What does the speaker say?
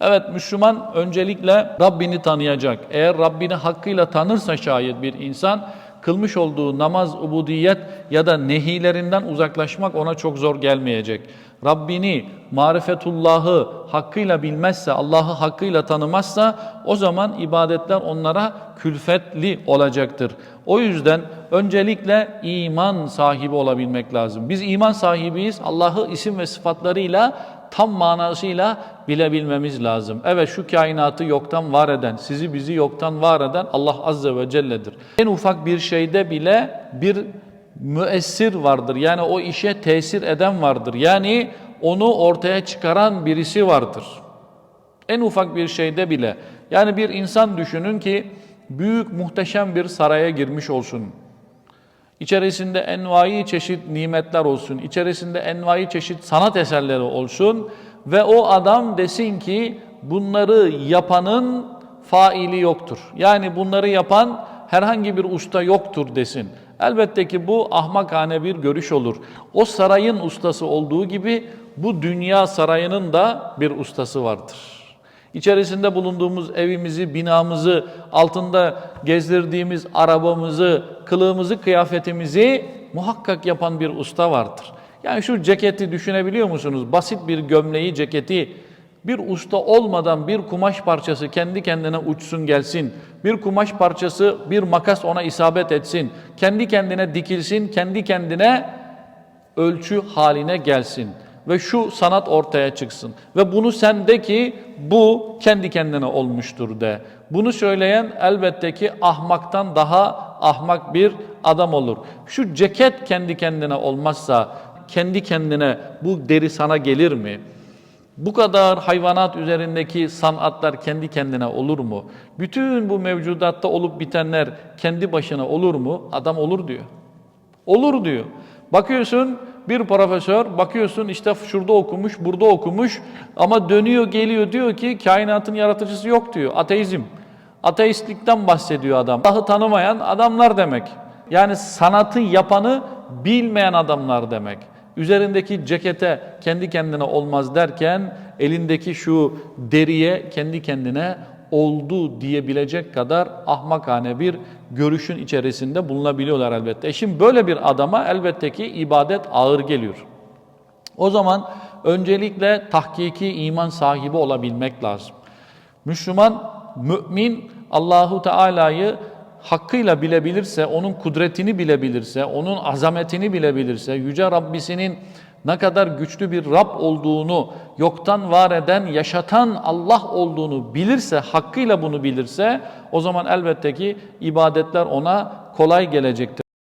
Evet Müslüman öncelikle Rabbini tanıyacak. Eğer Rabbini hakkıyla tanırsa şayet bir insan kılmış olduğu namaz, ubudiyet ya da nehilerinden uzaklaşmak ona çok zor gelmeyecek. Rabbini, marifetullahı hakkıyla bilmezse, Allah'ı hakkıyla tanımazsa o zaman ibadetler onlara külfetli olacaktır. O yüzden öncelikle iman sahibi olabilmek lazım. Biz iman sahibiyiz. Allah'ı isim ve sıfatlarıyla tam manasıyla bilebilmemiz lazım. Evet şu kainatı yoktan var eden, sizi bizi yoktan var eden Allah Azze ve Celle'dir. En ufak bir şeyde bile bir müessir vardır. Yani o işe tesir eden vardır. Yani onu ortaya çıkaran birisi vardır. En ufak bir şeyde bile. Yani bir insan düşünün ki büyük muhteşem bir saraya girmiş olsun. İçerisinde envai çeşit nimetler olsun, içerisinde envai çeşit sanat eserleri olsun ve o adam desin ki bunları yapanın faili yoktur. Yani bunları yapan herhangi bir usta yoktur desin. Elbette ki bu ahmakane bir görüş olur. O sarayın ustası olduğu gibi bu dünya sarayının da bir ustası vardır. İçerisinde bulunduğumuz evimizi, binamızı, altında gezdirdiğimiz arabamızı, kılığımızı, kıyafetimizi muhakkak yapan bir usta vardır. Yani şu ceketi düşünebiliyor musunuz? Basit bir gömleği, ceketi bir usta olmadan bir kumaş parçası kendi kendine uçsun gelsin. Bir kumaş parçası, bir makas ona isabet etsin. Kendi kendine dikilsin, kendi kendine ölçü haline gelsin ve şu sanat ortaya çıksın. Ve bunu sen de ki bu kendi kendine olmuştur de. Bunu söyleyen elbette ki ahmaktan daha ahmak bir adam olur. Şu ceket kendi kendine olmazsa kendi kendine bu deri sana gelir mi? Bu kadar hayvanat üzerindeki sanatlar kendi kendine olur mu? Bütün bu mevcudatta olup bitenler kendi başına olur mu? Adam olur diyor. Olur diyor. Bakıyorsun bir profesör, bakıyorsun işte şurada okumuş, burada okumuş ama dönüyor geliyor diyor ki kainatın yaratıcısı yok diyor. Ateizm. Ateistlikten bahsediyor adam. Allah'ı tanımayan adamlar demek. Yani sanatı yapanı bilmeyen adamlar demek. Üzerindeki cekete kendi kendine olmaz derken elindeki şu deriye kendi kendine oldu diyebilecek kadar ahmakane bir görüşün içerisinde bulunabiliyorlar elbette. E şimdi böyle bir adama elbette ki ibadet ağır geliyor. O zaman öncelikle tahkiki iman sahibi olabilmek lazım. Müslüman, mümin Allahu Teala'yı hakkıyla bilebilirse, onun kudretini bilebilirse, onun azametini bilebilirse, yüce Rabbisinin ne kadar güçlü bir Rab olduğunu, yoktan var eden, yaşatan Allah olduğunu bilirse, hakkıyla bunu bilirse, o zaman elbette ki ibadetler ona kolay gelecektir.